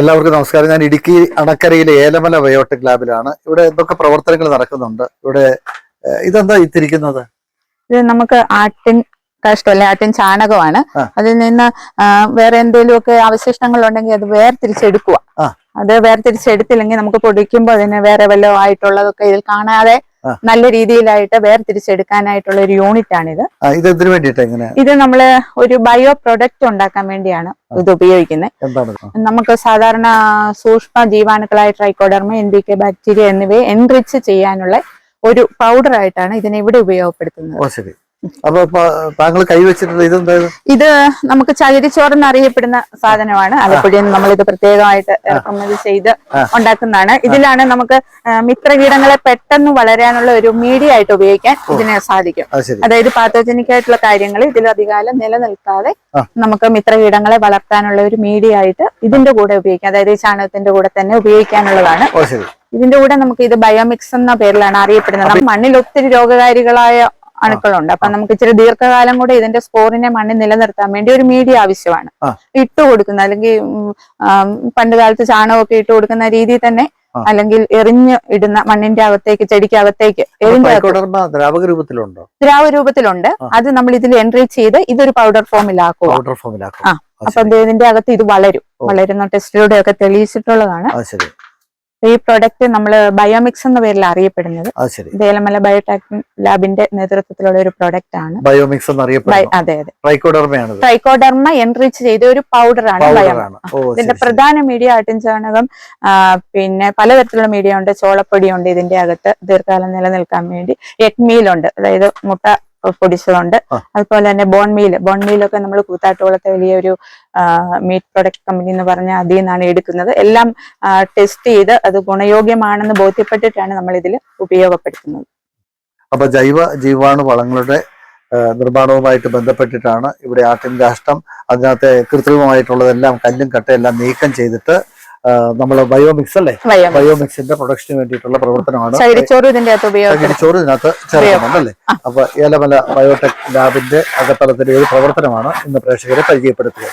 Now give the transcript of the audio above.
എല്ലാവർക്കും നമസ്കാരം. ഞാൻ ഇടുക്കി അണക്കരയിലെ ഏലമല ബയോടെക് ലാബിലാണ്. ഇവിടെ എന്തൊക്കെ പ്രവർത്തനങ്ങൾ നടക്കുന്നുണ്ട്? ഇവിടെ ഇതെന്താ ഇത്തിരിക്കുന്നത്? ഇത് നമുക്ക് ആട്ടിൻ കാഷ്ടമല്ലേ ആട്ടിൻ ചാണകമാണ്. അതിൽ നിന്ന് വേറെ എന്തെങ്കിലുമൊക്കെ അവശിഷ്ടങ്ങൾ ഉണ്ടെങ്കിൽ അത് വേർതിരിച്ചെടുക്കുക. അത് വേർതിരിച്ചെടുത്തില്ലെങ്കിൽ നമുക്ക് പൊടിക്കുമ്പോൾ അതിന് വേറെ വല്ലതും ആയിട്ടുള്ളതൊക്കെ ഇതിൽ കാണാതെ. നല്ല രീതിയിലായിട്ട് വേർതിരിച്ചെടുക്കാനായിട്ടുള്ള ഒരു യൂണിറ്റ് ആണിത് ആ, ഇത് വേണ്ടിയിട്ട് ഇത് നമ്മൾ ഒരു ബയോ പ്രൊഡക്റ്റ് ഉണ്ടാക്കാൻ വേണ്ടിയാണ് ഇത് ഉപയോഗിക്കുന്നത് നമുക്ക് സാധാരണ സൂക്ഷ്മ ജീവാണുക്കളായ trichoderma N B K bacteria എന്നിവയെ എൻറിച്ച് ചെയ്യാനുള്ള ഒരു പൗഡർ ആയിട്ടാണ് ഇതിനെ ഇവിടെ ഉപയോഗപ്പെടുത്തുന്നത്. അപ്പൊ താങ്കൾ കൈവച്ചിട്ടുള്ളത് ഇതെന്താ? ഇത്? ഇത് നമുക്ക് ചകിരിച്ചോറ് എന്നറിയപ്പെടുന്ന സാധനമാണ്. ആലപ്പുഴയിൽ നമ്മൾ ഇത് പ്രത്യേകമായിട്ട് ഇറക്കുമതി ചെയ്ത്. ഉണ്ടാക്കുന്നതാണ്. ഇതിലാണ് നമുക്ക് മിത്രകീടങ്ങളെ പെട്ടെന്ന് വളരാനുള്ള ഒരു മീഡിയ ആയിട്ട് ഉപയോഗിക്കാൻ ഇതിനെ സാധിക്കും. അതായത് പാത്തോജനിക് ആയിട്ടുള്ള കാര്യങ്ങൾ ഇതിൽ അധികാലം നിലനിൽക്കാതെ. നമുക്ക് മിത്രകീടങ്ങളെ വളർത്താനുള്ള ഒരു മീഡിയ ആയിട്ട് ഇതിന്റെ കൂടെ ഉപയോഗിക്കാം. അതായത് ചാണകത്തിന്റെ കൂടെ തന്നെ ഉപയോഗിക്കാനുള്ളതാണ്. ഇതിന്റെ കൂടെ നമുക്ക് ഇത് ബയോമിക്സ് എന്ന പേരിലാണ് അറിയപ്പെടുന്നത്. മണ്ണിൽ ഒത്തിരി രോഗകാരികളായ അണുക്കളുണ്ട്. അപ്പൊ നമുക്ക് ഇച്ചിരി ദീർഘകാലം കൂടെ ഇതിന്റെ സ്കോറിനെ മണ്ണിൽ നിലനിർത്താൻ വേണ്ടി ഒരു മീഡിയ ആവശ്യമാണ്. ഇട്ട് കൊടുക്കുന്ന അല്ലെങ്കിൽ പണ്ട് കാലത്ത് ചാണകമൊക്കെ ഇട്ട് കൊടുക്കുന്ന രീതിയിൽ തന്നെ അല്ലെങ്കിൽ എറിഞ്ഞ് ഇടുന്ന മണ്ണിന്റെ അകത്തേക്ക് ചെടിക്ക് അകത്തേക്ക് ദ്രാവക രൂപത്തിലുണ്ടോ. രൂപത്തിലുണ്ട് അത് നമ്മൾ ഇതിൽ എൻട്രി ചെയ്ത് ഇതൊരു പൗഡർ ഫോമിലാക്കും പൗഡർ ഫോമിലാക്കും അപ്പൊ ഇതിന്റെ അകത്ത് ഇത് വളരും. വളരുന്ന ടെസ്റ്റിലൂടെ ഒക്കെ തെളിയിച്ചിട്ടുള്ളതാണ് ഈ പ്രോഡക്റ്റ് നമ്മൾ ബയോമിക്സ് എന്ന പേരിൽ അറിയപ്പെടുന്നത്. ദേലമല ബയോടെക് ലാബിന്റെ നേതൃത്വത്തിലുള്ള ഒരു പ്രോഡക്റ്റ് ആണ്. ബയോമിക്സ് അതെ അതെ. ട്രൈക്കോഡർമ എൻറിച്ച് ചെയ്ത ഒരു പൗഡർ ആണ് ഇതിന്റെ പ്രധാന മീഡിയ ആട്ടിൻ ചാണകം പിന്നെ പലതരത്തിലുള്ള മീഡിയ ഉണ്ട്. ചോളപ്പൊടി ഉണ്ട് ഇതിന്റെ അകത്ത്. ദീർഘകാലം നിലനിൽക്കാൻ വേണ്ടി. എഗ്മീലുണ്ട് അതായത് മുട്ട പൊടിച്ചതുണ്ട്. അതുപോലെ തന്നെ ബോൺ മീൽ ബോൺ മീലൊക്കെ നമ്മൾ കൂത്താട്ടുകുളത്തെ വലിയൊരു മീറ്റ് പ്രൊഡക്റ്റ് കമ്പനി എന്ന് പറഞ്ഞാൽ അതിൽ നിന്നാണ് എടുക്കുന്നത്. എല്ലാം ടെസ്റ്റ് ചെയ്ത് അത് ഗുണയോഗ്യമാണെന്ന് ബോധ്യപ്പെട്ടിട്ടാണ് നമ്മൾ ഇതിൽ ഉപയോഗപ്പെടുത്തുന്നത്. അപ്പൊ ജൈവ ജീവാണു വളങ്ങളുടെ നിർമ്മാണവുമായിട്ട് ബന്ധപ്പെട്ടിട്ടാണ് ഇവിടെ ആട്ടിൻ കാഷ്ടം അതിനകത്തെ കൃത്രിമമായിട്ടുള്ളതെല്ലാം കല്ലും കട്ടയെല്ലാം നീക്കം ചെയ്തിട്ട് നമ്മൾ ബയോമിക്സ് അല്ലേ? ബയോമിക്സിന്റെ പ്രൊഡക്ഷന് വേണ്ടിയിട്ടുള്ള പ്രവർത്തനമാണ്. ചകിരിച്ചോറ് ഇതിന്റെ ചകിരിച്ചോറ് ഇതിനകത്ത് ചേർക്കുന്നുണ്ട് അല്ലേ? അപ്പൊ ഏലമല ബയോടെക് ലാബിന്റെ അകത്തളത്തിന്റെ ഒരു പ്രവർത്തനമാണ് ഇന്ന് പ്രേക്ഷകരെ പരിചയപ്പെടുത്തുക.